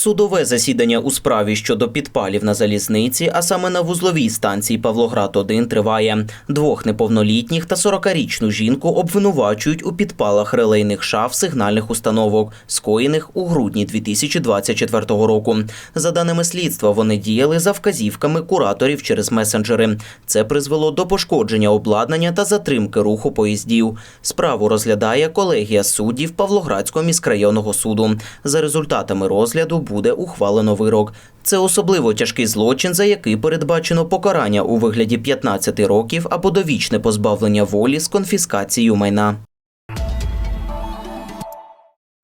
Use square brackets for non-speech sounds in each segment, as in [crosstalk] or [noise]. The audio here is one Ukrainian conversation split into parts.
Судове засідання у справі щодо підпалів на залізниці, а саме на вузловій станції Павлоград-1 триває. Двох неповнолітніх та 40-річну жінку обвинувачують у підпалах релейних шаф сигнальних установок, скоєних у грудні 2024 року. За даними слідства, вони діяли за вказівками кураторів через месенджери. Це призвело до пошкодження обладнання та затримки руху поїздів. Справу розглядає колегія суддів Павлоградського міськрайонного суду. За результатами розгляду буде ухвалено вирок. Це особливо тяжкий злочин, за який передбачено покарання у вигляді 15 років або довічне позбавлення волі з конфіскацією майна.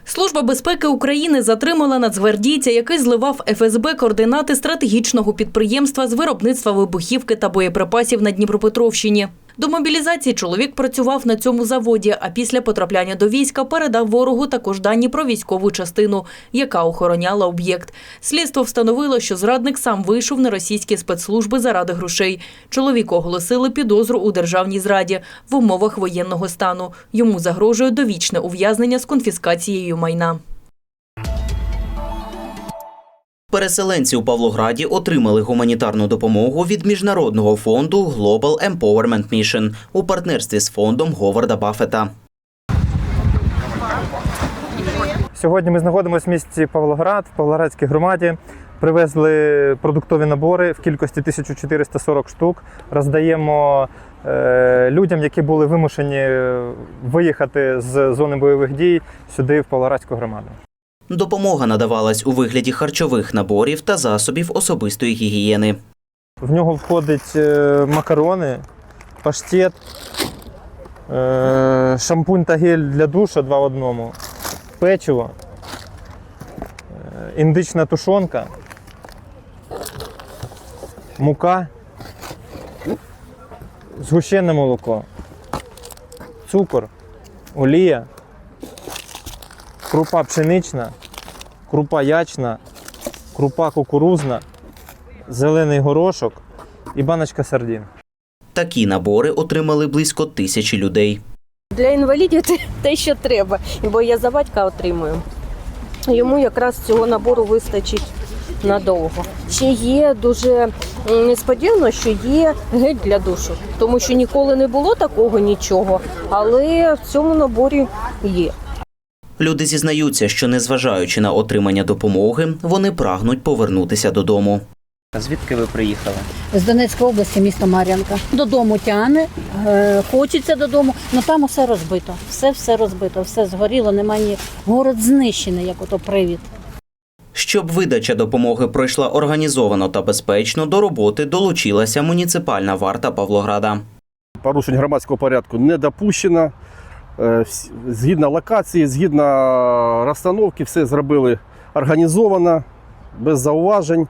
Служба безпеки України затримала нацгвардійця, який зливав ФСБ координати стратегічного підприємства з виробництва вибухівки та боєприпасів на Дніпропетровщині. До мобілізації чоловік працював на цьому заводі, а після потрапляння до війська передав ворогу також дані про військову частину, яка охороняла об'єкт. Слідство встановило, що зрадник сам вийшов на російські спецслужби заради грошей. Чоловіку оголосили підозру у державній зраді в умовах воєнного стану. Йому загрожує довічне ув'язнення з конфіскацією майна. Переселенці у Павлограді отримали гуманітарну допомогу від міжнародного фонду Global Empowerment Mission у партнерстві з фондом Говарда Баффета. Сьогодні ми знаходимося в місті Павлоград, в Павлоградській громаді. Привезли продуктові набори в кількості 1440 штук. Роздаємо е, людям, які були вимушені виїхати з зони бойових дій сюди, в Павлоградську громаду. Допомога надавалась у вигляді харчових наборів та засобів особистої гігієни. В нього входить е, макарони, паштет, е, шампунь та гель для душу два в одному, печиво, е, індична тушонка, мука, згущене молоко, цукор, олія, крупа пшенична, крупа ячна, крупа кукурузна зелений горошок і баночка сардин. Такі набори отримали близько тисячі людей. Для інвалідів це [laughs] те, що треба, бо я за батька отримую. Йому якраз цього набору вистачить надовго. Ще є дуже несподівано, що є гель для душу, тому що ніколи не було такого нічого, але в цьому наборі є. Люди зізнаються, що незважаючи на отримання допомоги, вони прагнуть повернутися додому. Звідки ви приїхали? з Донецької області, місто Мар'янка. Додому тягне, е, хочеться додому, але там усе розбито. Все все розбито, все згоріло, немає ні. Город знищений, як ото привід. Щоб видача допомоги пройшла організовано та безпечно, до роботи долучилася муніципальна варта Павлограда. порушень громадського порядку не допущено. Е, Згідно локації, згідно розстановки, все зробили організовано, без зауважень.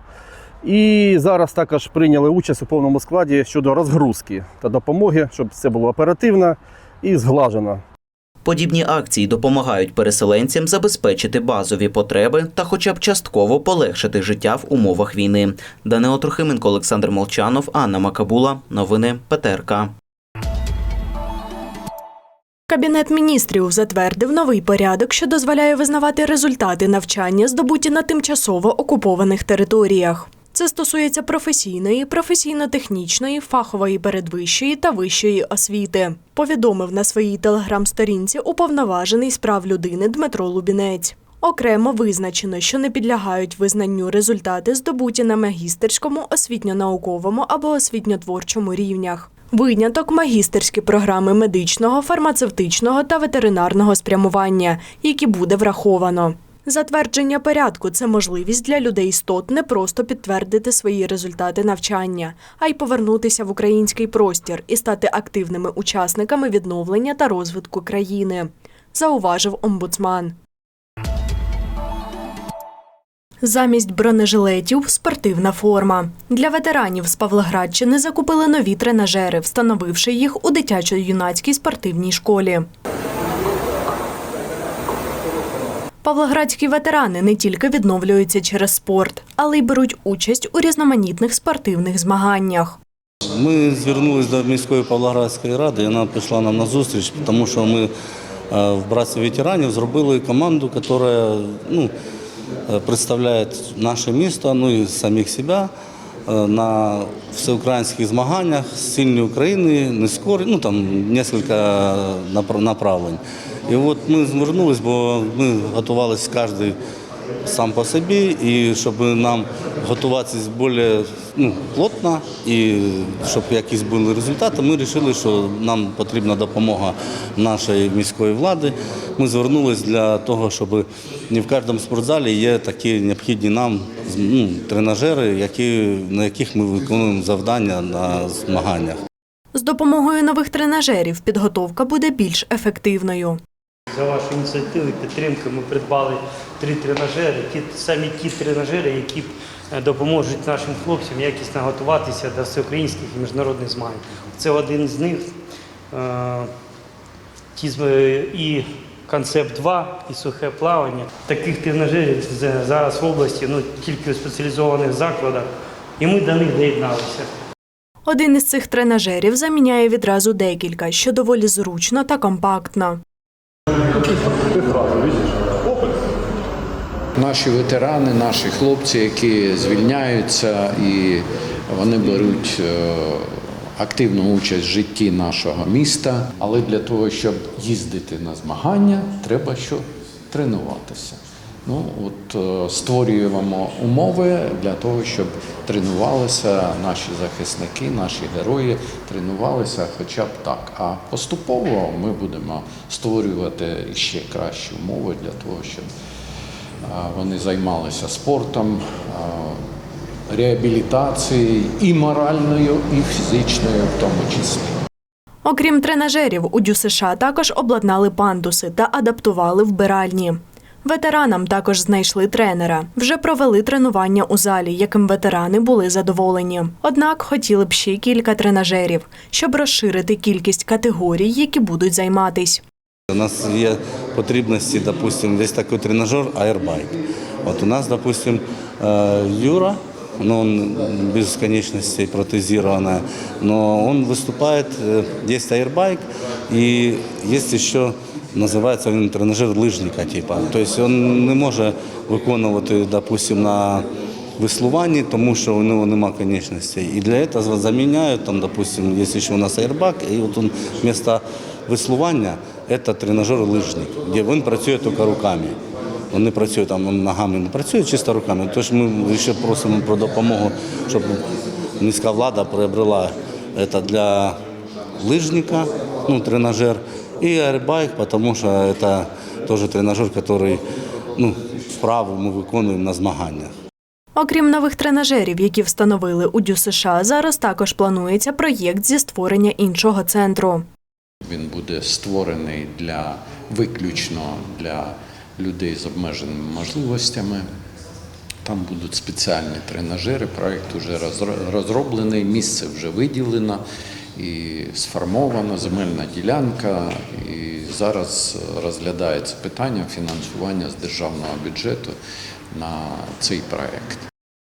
І зараз також прийняли участь у повному складі щодо розгрузки та допомоги, щоб це було оперативно і зглажено. Подібні акції допомагають переселенцям забезпечити базові потреби та хоча б частково полегшити життя в умовах війни. Данило Трохименко, Олександр Молчанов, Анна Макабула. Новини ПТРК. Кабінет міністрів затвердив новий порядок, що дозволяє визнавати результати навчання, здобуті на тимчасово окупованих територіях. Це стосується професійної, професійно-технічної, фахової передвищої та вищої освіти. Повідомив на своїй телеграм-сторінці уповноважений з прав людини Дмитро Лубінець. Окремо визначено, що не підлягають визнанню результати, здобуті на магістерському, освітньо-науковому або освітньо-творчому рівнях. Виняток магістерські програми медичного, фармацевтичного та ветеринарного спрямування, які буде враховано. Затвердження порядку це можливість для людей стот не просто підтвердити свої результати навчання, а й повернутися в український простір і стати активними учасниками відновлення та розвитку країни, зауважив омбудсман. Замість бронежилетів спортивна форма. Для ветеранів з Павлоградщини закупили нові тренажери, встановивши їх у дитячо-юнацькій спортивній школі. Павлоградські ветерани не тільки відновлюються через спорт, але й беруть участь у різноманітних спортивних змаганнях. Ми звернулися до міської Павлоградської ради, і вона пішла нам на зустріч, тому що ми е, в братстві ветеранів зробили команду, яка ну, э, представляет наше місто, ну і самих себя э, на всеукраїнських змаганнях сильні України, не скорі, ну там кілька напра- направлень. І от ми звернулись, бо ми готувалися кожен сам по собі, і щоб нам готуватися більш ну, плотно і щоб якісь були результати, ми вирішили, що нам потрібна допомога нашої міської влади. Ми звернулись для того, щоб не в кожному спортзалі є такі необхідні нам ну, тренажери, які, на яких ми виконуємо завдання на змаганнях. З допомогою нових тренажерів підготовка буде більш ефективною. За вашу ініціативу і підтримку ми придбали три тренажери, ті самі ті тренажери, які е, допоможуть нашим хлопцям якісно готуватися до всеукраїнських і міжнародних змагань. Це один з них. Е, Ті е, і концепт 2, і сухе плавання. Таких тренажерів зараз в області ну, тільки у спеціалізованих закладах, і ми до них доєдналися. Один із цих тренажерів заміняє відразу декілька, що доволі зручно та компактно. Наші ветерани, наші хлопці, які звільняються і вони беруть е, активну участь в житті нашого міста. Але для того, щоб їздити на змагання, треба що тренуватися. Ну от е, створюємо умови для того, щоб тренувалися наші захисники, наші герої, тренувалися хоча б так. А поступово ми будемо створювати ще кращі умови для того, щоб Вони займалися спортом, а, реабілітацією і моральною, і фізичною в тому числі. Окрім тренажерів, у ДЮСШ також обладнали пандуси та адаптували вбиральні. Ветеранам також знайшли тренера. Вже провели тренування у залі, яким ветерани були задоволені. Однак хотіли б ще кілька тренажерів, щоб розширити кількість категорій, які будуть займатись. У нас є потребности, допустим, есть такой тренажер Airbike. Вот у нас, допустим, э, Юра, но он без конечностей протезированная, но он выступает, э, есть Airbike и есть еще називається він тренажер лижника, типа. Тобто він не може виконувати, допустим, на веслуванні, тому що у нього немає конечностей. І для цього заміняють, там, допустим, є ще у нас аербак, і от він вместо веслування це тренажер лижник, де він працює тільки руками. Він не працює там ногами, не працює чисто руками. Тож ми ще просимо про допомогу, щоб міська влада приобрела це для лыжника, ну, тренажер, и аэрбайк, потому что это тоже тренажер, который ну, вправу ми виконуємо на змаганнях. Окрім нових тренажерів, які встановили у ДЮСШ, зараз також планується проєкт зі створення іншого центру. Він буде створений для виключно для людей з обмеженими можливостями. Там будуть спеціальні тренажери. Проект вже розро- розроблений, місце вже виділено і сформована земельна ділянка. І зараз розглядається питання фінансування з державного бюджету на цей проект.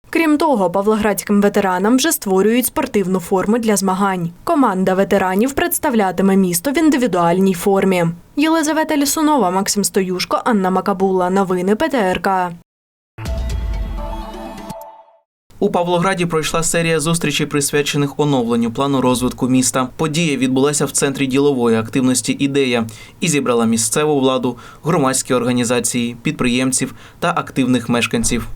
Крім того, павлоградським ветеранам вже створюють спортивну форму для змагань. Команда ветеранів представлятиме місто в індивідуальній формі. Єлизавета Лісунова, Максим Стоюшко, Анна Макабула. Новини ПТРК. У Павлограді пройшла серія зустрічей, присвячених оновленню плану розвитку міста. Подія відбулася в центрі ділової активності ідея і зібрала місцеву владу, громадські організації, підприємців та активних мешканців.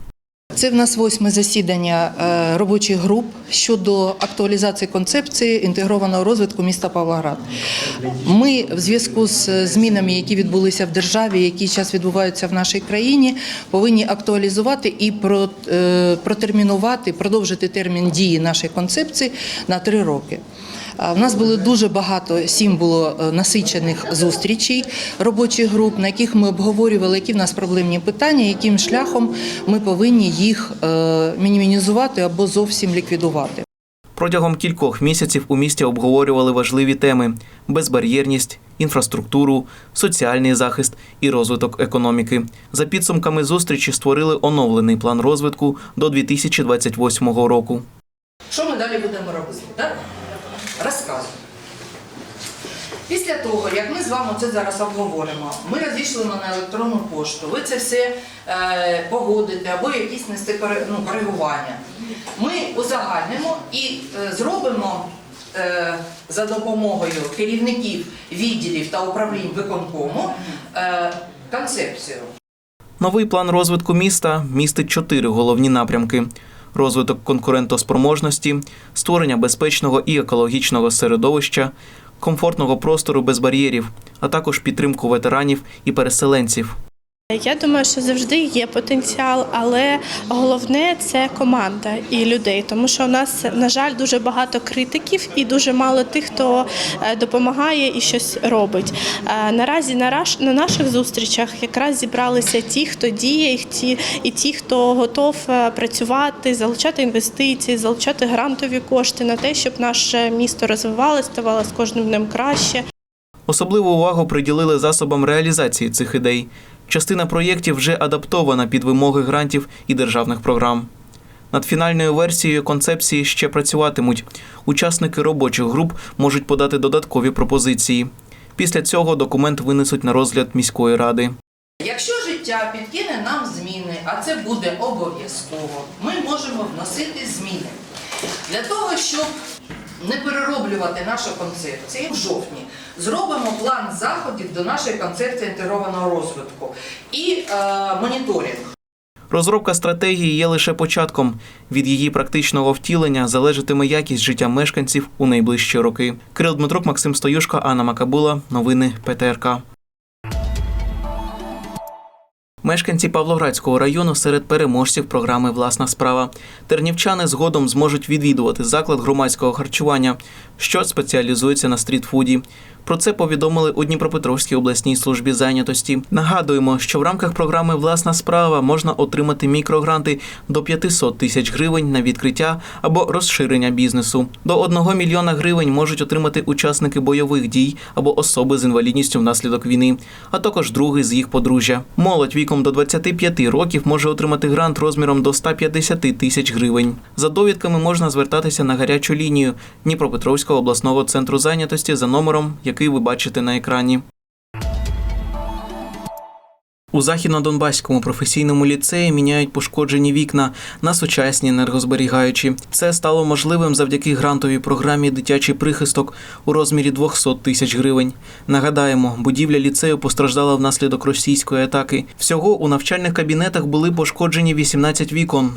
Це в нас восьме засідання е, робочих груп щодо актуалізації концепції інтегрованого розвитку міста Павлоград. Ми в зв'язку з змінами, які відбулися в державі, які зараз відбуваються в нашій країні, повинні актуалізувати і е, протермінувати, продовжити термін дії нашої концепції на три роки. В нас було дуже багато, сім було е, насичених зустрічей робочих груп, на яких ми обговорювали, які в нас проблемні питання, яким шляхом ми повинні їх е, мінімізувати або зовсім ліквідувати. Протягом кількох місяців у місті обговорювали важливі теми: безбар'єрність, інфраструктуру, соціальний захист і розвиток економіки. За підсумками зустрічі створили оновлений план розвитку до 2028 року. Що ми далі будемо робити? Так? Після того, як ми з вами це зараз обговоримо, ми розійшлимо на електронну пошту, ви це все е, погодите або якісь нести ну, коригування. Ми узагальнимо і е, зробимо е, за допомогою керівників відділів та управлінь виконкому е, концепцію. Новий план розвитку міста містить чотири головні напрямки: розвиток конкурентоспроможності, створення безпечного і екологічного середовища, комфортного простору без бар'єрів, а також підтримку ветеранів і переселенців. Я думаю, що завжди є потенціал, але головне це команда і людей, тому що у нас, на жаль, дуже багато критиків і дуже мало тих, хто е, допомагає і щось робить. Е, Наразі на на наших зустрічах якраз зібралися ті, хто діє, і ті, і ті, хто готов е, працювати, залучати інвестиції, залучати грантові кошти на те, щоб наше місто розвивалося, ставало з кожним днем краще. Особливу увагу приділили засобам реалізації цих ідей. Частина проєктів вже адаптована під вимоги грантів і державних програм. Над фінальною версією концепції ще працюватимуть. Учасники робочих груп можуть подати додаткові пропозиції. Після цього документ винесуть на розгляд міської ради. Якщо життя підкине нам зміни, а це буде обов'язково, ми можемо вносити зміни. Для того, щоб не перероблювати нашу концепцію, в жовтні зробимо план заходів до нашої концепції інтегрованого розвитку і е, моніторинг. Розробка стратегії є лише початком. Від її практичного втілення залежатиме якість життя мешканців у найближчі роки. Кирил Дмитрук, Максим Стоюшко, Анна Макабула. Новини ПТРК. Мешканці Павлоградського району серед переможців програми Власна справа. Тернівчани згодом зможуть відвідувати заклад громадського харчування, що спеціалізується на стрітфуді. Про це повідомили у Дніпропетровській обласній службі зайнятості. Нагадуємо, що в рамках програми Власна справа можна отримати мікрогранти до 500 тисяч гривень на відкриття або розширення бізнесу. До 1 мільйона гривень можуть отримати учасники бойових дій або особи з інвалідністю внаслідок війни, а також други з їх подружжя. Молодь віком до 25 років може отримати грант розміром до 150 тисяч гривень. За довідками можна звертатися на гарячу лінію Дніпропетровського обласного центру зайнятості за номером, який ви бачите на екрані. У західно-донбаському професійному ліцеї міняють пошкоджені вікна на сучасні енергозберігаючі. Це стало можливим завдяки грантовій програмі Дитячий прихисток у розмірі 200 тисяч гривень. Нагадаємо, будівля ліцею постраждала внаслідок російської атаки. Всього у навчальних кабінетах були пошкоджені 18 вікон.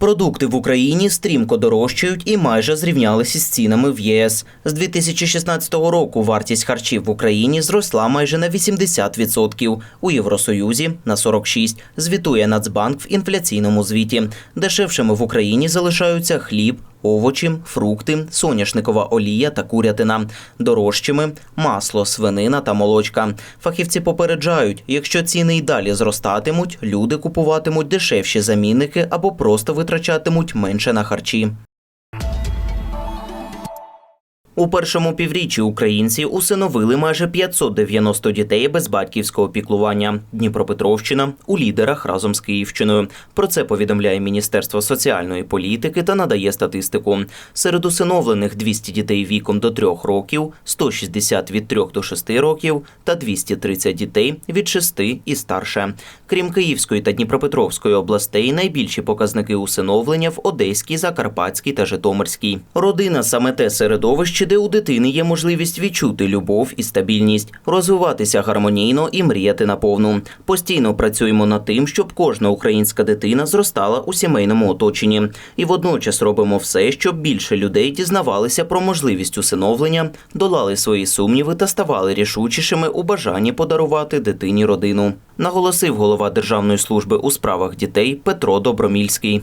Продукти в Україні стрімко дорожчають і майже зрівнялися з цінами в ЄС. З 2016 року вартість харчів в Україні зросла майже на 80%, у Євросоюзі на 46%, звітує Нацбанк в інфляційному звіті. Дешевшими в Україні залишаються хліб, овочі, фрукти, соняшникова олія та курятина. Дорожчими масло, свинина та молочка. Фахівці попереджають, якщо ціни й далі зростатимуть, люди купуватимуть дешевші замінники або просто витрачатимуть менше на харчі. У першому півріччі українці усиновили майже 590 дітей без батьківського піклування. Дніпропетровщина у лідерах разом з Київщиною. Про це повідомляє Міністерство соціальної політики та надає статистику. Серед усиновлених 200 дітей віком до 3 років, 160 від 3 до 6 років та 230 дітей від 6 і старше. Крім Київської та Дніпропетровської областей, найбільші показники усиновлення в Одеській, Закарпатській та Житомирській. Родина саме те середовище, де у дитини є можливість відчути любов і стабільність, розвиватися гармонійно і мріяти наповну. Постійно працюємо над тим, щоб кожна українська дитина зростала у сімейному оточенні, і водночас робимо все, щоб більше людей дізнавалися про можливість усиновлення, долали свої сумніви та ставали рішучішими у бажанні подарувати дитині родину. Наголосив голова Державної служби у справах дітей Петро Добромільський.